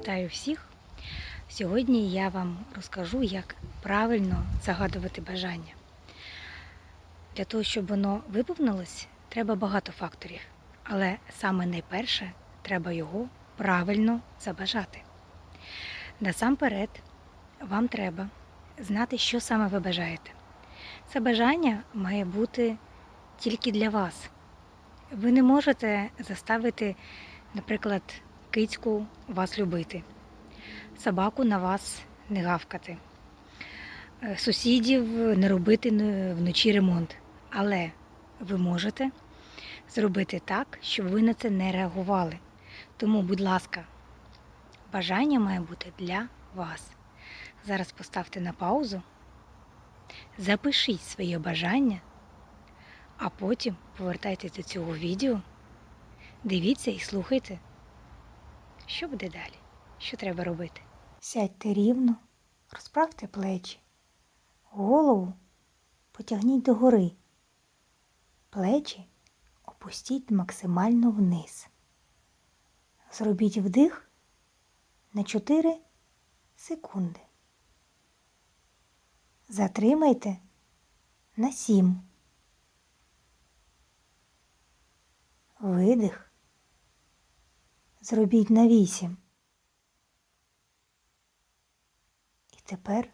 Вітаю всіх! Сьогодні я вам розкажу, як правильно загадувати бажання. Для того, щоб воно виповнилось, треба багато факторів. Але саме найперше треба його правильно забажати. Насамперед, вам треба знати, що саме ви бажаєте. Це бажання має бути тільки для вас. Ви не можете заставити, наприклад, кицьку вас любити, собаку на вас не гавкати, е, сусідів не робити вночі ремонт. Але ви можете зробити так, щоб ви на це не реагували. Тому, будь ласка, бажання має бути для вас. Зараз поставте на паузу, запишіть своє бажання, а потім повертайтесь до цього відео, дивіться і слухайте. Що буде далі? Що треба робити? Сядьте рівно, розправте плечі, голову потягніть догори, плечі опустіть максимально вниз. Зробіть вдих на 4 секунди. Затримайте на 7. Видих зробіть на 8. І тепер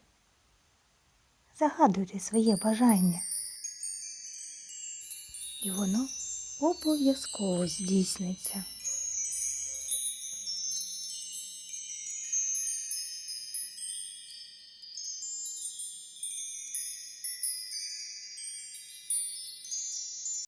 загадуйте своє бажання. І воно обов'язково здійсниться.